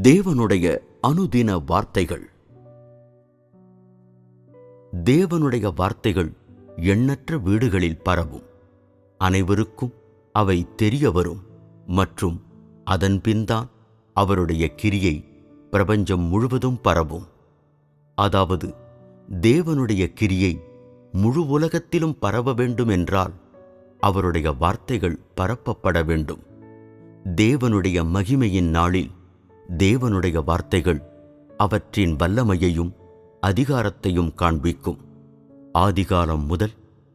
தேவனுடைய அனுதின வார்த்தைகள். தேவனுடைய வார்த்தைகள் எண்ணற்ற வீடுகளில் பரவும். அனைவருக்கும் அவை தெரிய வரும் மற்றும் அதன்பின்தான் அவருடைய கிரியை பிரபஞ்சம் முழுவதும் பரவும். அதாவது தேவனுடைய கிரியை முழு உலகத்திலும் பரவ வேண்டும் என்றால் அவருடைய வார்த்தைகள் பரப்பப்பட வேண்டும். தேவனுடைய மகிமையின் நாளில் தேவனுடைய வார்த்தைகள் அவற்றின் வல்லமையையும் அதிகாரத்தையும் காண்பிக்கும். ஆதிகாலம் முதல்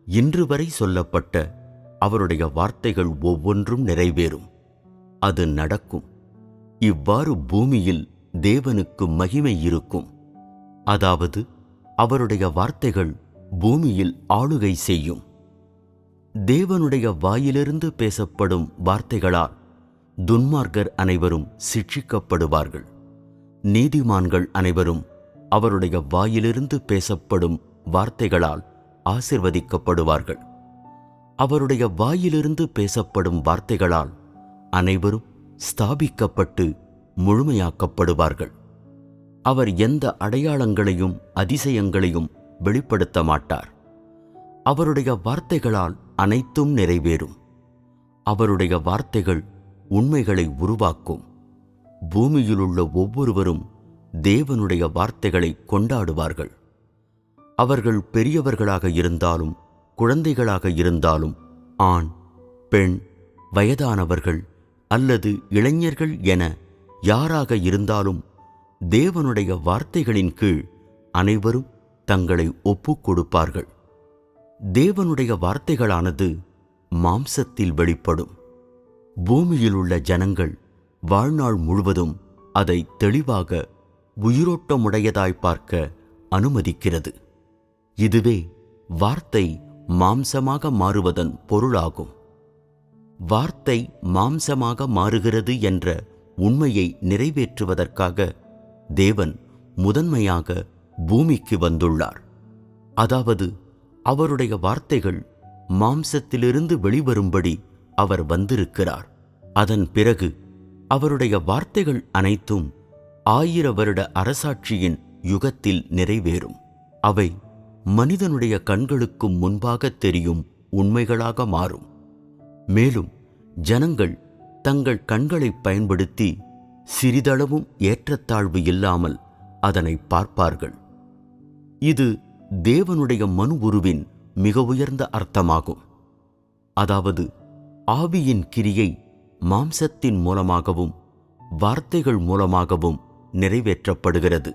இன்று வரை சொல்லப்பட்ட அவருடைய வார்த்தைகள் ஒவ்வொன்றும் நிறைவேறும். அது நடக்கும். இவ்வாறு பூமியில் தேவனுக்கு மகிமை இருக்கும். அதாவது அவருடைய வார்த்தைகள் பூமியில் ஆளுகை செய்யும். தேவனுடைய வாயிலிருந்து பேசப்படும் வார்த்தைகளால் துன்மார்க்கர் அனைவரும் சிட்சிக்கப்படுவார்கள். நீதிமான்கள் அனைவரும் அவருடைய வாயிலிருந்து பேசப்படும் வார்த்தைகளால் ஆசிர்வதிக்கப்படுவார்கள். அவருடைய வாயிலிருந்து பேசப்படும் வார்த்தைகளால் அனைவரும் ஸ்தாபிக்கப்பட்டு முழுமையாக்கப்படுவார்கள். அவர் எந்த அடையாளங்களையும் அதிசயங்களையும் வெளிப்படுத்த மாட்டார். அவருடைய வார்த்தைகளால் அனைத்தும் நிறைவேறும். அவருடைய வார்த்தைகள் உண்மைகளை உருவாக்கும். பூமியிலுள்ள ஒவ்வொருவரும் தேவனுடைய வார்த்தைகளை கொண்டாடுவார்கள். அவர்கள் பெரியவர்களாக இருந்தாலும் குழந்தைகளாக இருந்தாலும் ஆண் பெண் வயதானவர்கள் அல்லது இளைஞர்கள் என யாராக இருந்தாலும் தேவனுடைய வார்த்தைகளின் கீழ் அனைவரும் தங்களை ஒப்புக் கொடுப்பார்கள். தேவனுடைய வார்த்தைகளானது மாம்சத்தில் வெளிப்படும். பூமியிலுள்ள ஜனங்கள் வாழ்நாள் முழுவதும் அதை தெளிவாக உயிரோட்டமுடையதாய் பார்க்க அனுமதிக்கிறது. இதுவே வார்த்தை மாம்சமாக மாறுவதன் பொருளாகும். வார்த்தை மாம்சமாக மாறுகிறது என்ற உண்மையை நிறைவேற்றுவதற்காக தேவன் முதன்மையாக பூமிக்கு வந்துள்ளார். அதாவது அவருடைய வார்த்தைகள் மாம்சத்திலிருந்து வெளிவரும்படி அவர் வந்திருக்கிறார். அதன் பிறகு அவருடைய வார்த்தைகள் அனைத்தும் ஆயிர வருட அரசாட்சியின் யுகத்தில் நிறைவேறும். அவை மனிதனுடைய கண்களுக்கு முன்பாக தெரியும் உண்மைகளாக மாறும். மேலும் ஜனங்கள் தங்கள் கண்களை பயன்படுத்தி சிறிதளவும் ஏற்றத்தாழ்வு இல்லாமல் அதனை பார்ப்பார்கள். இது தேவனுடைய மனு உருவின் மிக உயர்ந்த அர்த்தமாகும். அதாவது ஆவியின் கிரியை மாம்சத்தின் மூலமாகவும் வார்த்தைகள் மூலமாகவும் நிறைவேற்றப்படுகிறது.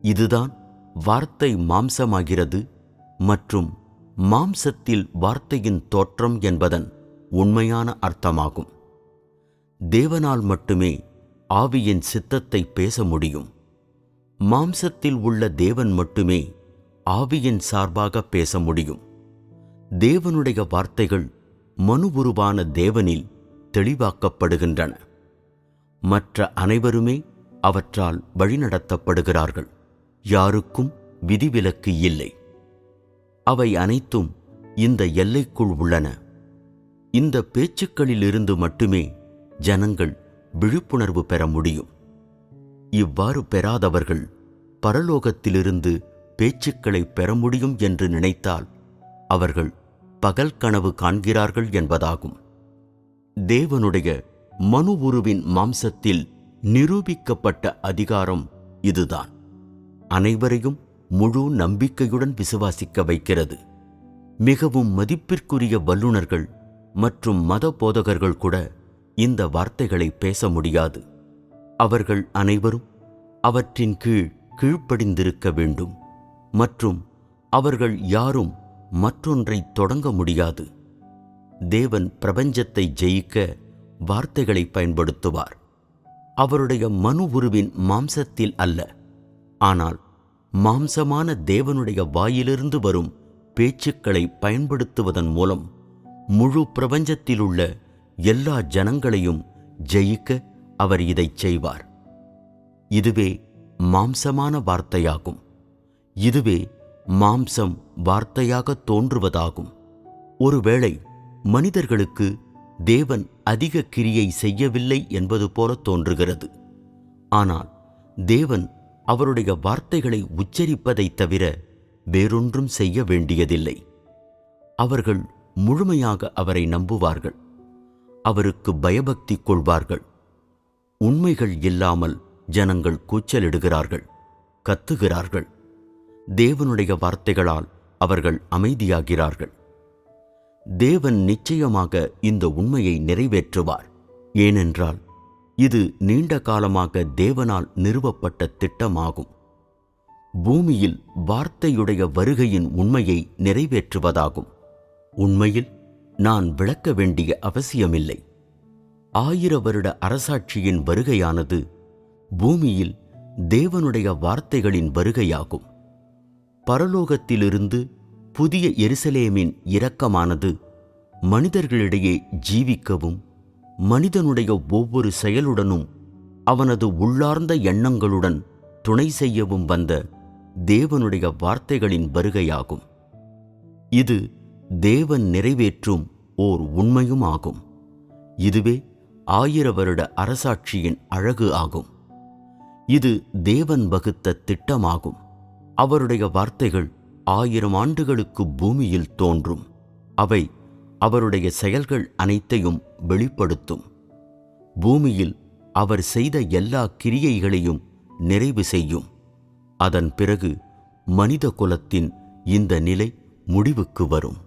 இதுதான் வார்த்தை மாம்சமாகிறது மற்றும் மாம்சத்தில் வார்த்தையின் தோற்றம் என்பதன் உண்மையான அர்த்தமாகும். தேவனால் மட்டுமே ஆவியின் சித்தத்தை பேச முடியும். மாம்சத்தில் உள்ள தேவன் மட்டுமே ஆவியின் சார்பாக பேச முடியும். தேவனுடைய வார்த்தைகள் மனு உருவான தேவனில் தெளிவாக்கப்படுகின்றன. மற்ற அனைவருமே அவற்றால் வழிநடத்தப்படுகிறார்கள். யாருக்கும் விதிவிலக்கு இல்லை. அவை அனைத்தும் இந்த எல்லைக்குள் உள்ளன. இந்த பேச்சுக்களிலிருந்து மட்டுமே ஜனங்கள் விழிப்புணர்வு பெற முடியும். இவ்வாறு பெறாதவர்கள் பரலோகத்திலிருந்து பேச்சுக்களை பெற முடியும் என்று நினைத்தால் அவர்கள் பகல் கனவு காண்கிறார்கள் என்பதாகும். தேவனுடைய மனு உருவின் மாம்சத்தில் நிரூபிக்கப்பட்ட அதிகாரம் இதுதான். அனைவரையும் முழு நம்பிக்கையுடன் விசுவாசிக்க வைக்கிறது. மிகவும் மதிப்பிற்குரிய வல்லுநர்கள் மற்றும் மத போதகர்கள் கூட இந்த வார்த்தைகளை பேச முடியாது. அவர்கள் அனைவரும் அவற்றின் கீழ் கீழ்ப்படிந்திருக்க வேண்டும் மற்றும் அவர்கள் யாரும் மற்றொன்றை தொடங்க முடியாது. தேவன் பிரபஞ்சத்தை ஜெயிக்க வார்த்தைகளை பயன்படுத்துவார். அவருடைய மனு உருவின் மாம்சத்தில் அல்ல. ஆனால் மாம்சமான தேவனுடைய வாயிலிருந்து வரும் பேச்சுக்களை பயன்படுத்துவதன் மூலம் முழு பிரபஞ்சத்திலுள்ள எல்லா ஜனங்களையும் ஜெயிக்க அவர் இதைச் செய்வார். இதுவே மாம்சமான வார்த்தையாகும். இதுவே மாம்சம் வார்த்தையாக தோன்றுவதாகும். ஒருவேளை மனிதர்களுக்கு தேவன் அதிக கிரியை செய்யவில்லை என்பது போல தோன்றுகிறது. ஆனால் தேவன் அவருடைய வார்த்தைகளை உச்சரிப்பதைத் தவிர வேறொன்றும் செய்ய வேண்டியதில்லை. அவர்கள் முழுமையாக அவரை நம்புவார்கள். அவருக்கு பயபக்தி கொள்வார்கள். உண்மைகள் இல்லாமல் ஜனங்கள் கூச்சலிடுகிறார்கள் கத்துகிறார்கள். தேவனுடைய வார்த்தைகளால் அவர்கள் அமைதியாகிறார்கள். தேவன் நிச்சயமாக இந்த உண்மையை நிறைவேற்றுவார். ஏனென்றால் இது நீண்ட காலமாக தேவனால் நிறுவப்பட்ட திட்டமாகும். பூமியில் வார்த்தையுடைய வருகையின் உண்மையை நிறைவேற்றுவதாகும். உண்மையில் நான் விளக்க வேண்டிய அவசியமில்லை. ஆயிர வருட அரசாட்சியின் வருகையானது பூமியில் தேவனுடைய வார்த்தைகளின் வருகையாகும். பரலோகத்திலிருந்து புதிய எருசலேமின் இரக்கமானது மனிதர்களிடையே ஜீவிக்கவும் மனிதனுடைய ஒவ்வொரு செயலுடனும் அவனது உள்ளார்ந்த எண்ணங்களுடன் துணை செய்யவும் வந்த தேவனுடைய வார்த்தைகளின் வருகையாகும். இது தேவன் நிறைவேற்றும் ஓர் உண்மையும் ஆகும். இதுவே ஆயிர வருட அரசாட்சியின் அழகு ஆகும். இது தேவன் வகுத்த திட்டமாகும். அவருடைய வார்த்தைகள் ஆயிரம் ஆண்டுகளுக்கு பூமியில் தோன்றும். அவை அவருடைய செயல்கள் அனைத்தையும் வெளிப்படுத்தும். பூமியில் அவர் செய்த எல்லா கிரியைகளையும் நிறைவு செய்யும். அதன் பிறகு மனித குலத்தின் இந்த நிலை முடிவுக்கு வரும்.